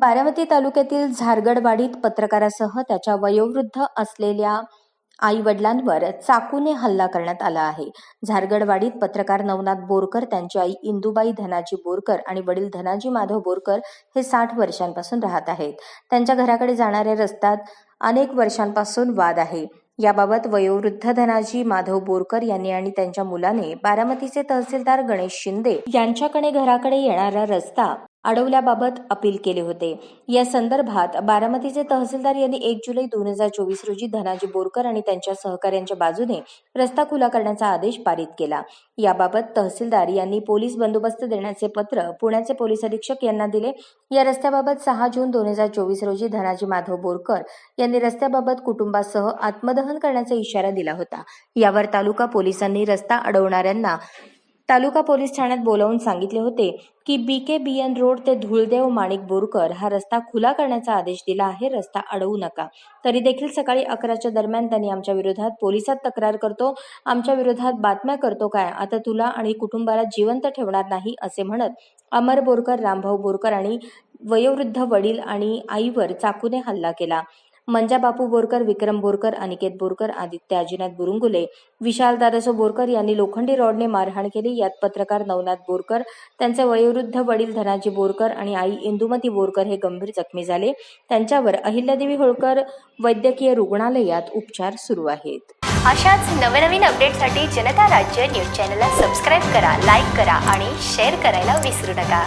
बारामती तालुक्यातील झारगडवाडीत पत्रकारासह त्याच्या वयोवृद्ध असलेल्या आई वडिलांवर चाकूने हल्ला करण्यात आला आहे. झारगडवाडीत पत्रकार नवनाथ बोरकर त्यांची आई इंदुबाई धनाजी बोरकर आणि वडील धनाजी माधव बोरकर हे साठ वर्षांपासून राहत आहेत. त्यांच्या घराकडे जाणाऱ्या रस्त्यात अनेक वर्षांपासून वाद आहे. याबाबत वयोवृद्ध धनाजी माधव बोरकर यांनी आणि त्यांच्या मुलाने बारामतीचे तहसीलदार गणेश शिंदे यांच्याकडे घराकडे येणारा रस्ता अडवल्याबाबत अपील केले होते. या संदर्भात बारामतीचे तहसीलदार यांनी एक जुलै दोन हजार चोवीस रोजी धनाजी बोरकर आणि त्यांच्या सहकाऱ्यांच्या बाजूने रस्ता खुला करण्याचा आदेश पारित केला. याबाबत तहसीलदार यांनी पोलीस बंदोबस्त देण्याचे पत्र पुण्याचे पोलीस अधीक्षक यांना दिले. या रस्त्याबाबत सहा जून दोन हजार चोवीस रोजी धनाजी माधव बोरकर यांनी रस्त्याबाबत कुटुंबासह आत्मदहन करण्याचा इशारा दिला होता. यावर तालुका पोलिसांनी रस्ता अडवणाऱ्यांना तालुका पोलीस ठाण्यात बोलावून सांगितले होते की बी के बी एन रोड ते धुळदेव माणिक बोरकर हा रस्ता खुला करण्याचा आदेश दिला आहे. रस्ता अडवू नका. तरी देखील सकाळी अकराच्या दरम्यान त्यांनी आमच्या विरोधात पोलिसात तक्रार करतो. आमच्या विरोधात बातम्या करतो काय? आता तुला आणि कुटुंबाला जिवंत ठेवणार नाही असे म्हणत अमर बोरकर रामभाऊ बोरकर आणि वयोवृद्ध वडील आणि आईवर चाकूने हल्ला केला. मंजा बापू बोरकर विक्रम बोरकर अनिकेत बोरकर आदित्य अजिनाथ बुरुंगुले विशाल दादासो बोरकर यांनी लोखंडी रॉडने मारहाण केली. यात पत्रकार नवनाथ बोरकर त्यांचे वयोवृद्ध वडील धनाजी बोरकर आणि आई इंदुमती बोरकर हे गंभीर जखमी झाले. त्यांच्यावर अहिल्यादेवी होळकर वैद्यकीय रुग्णालयात उपचार सुरू आहेत. अशाच नवनवीन अपडेटसाठी जनता राज्य न्यूज चॅनलला सबस्क्राईब करा लाईक करा आणि शेअर करायला विसरू नका.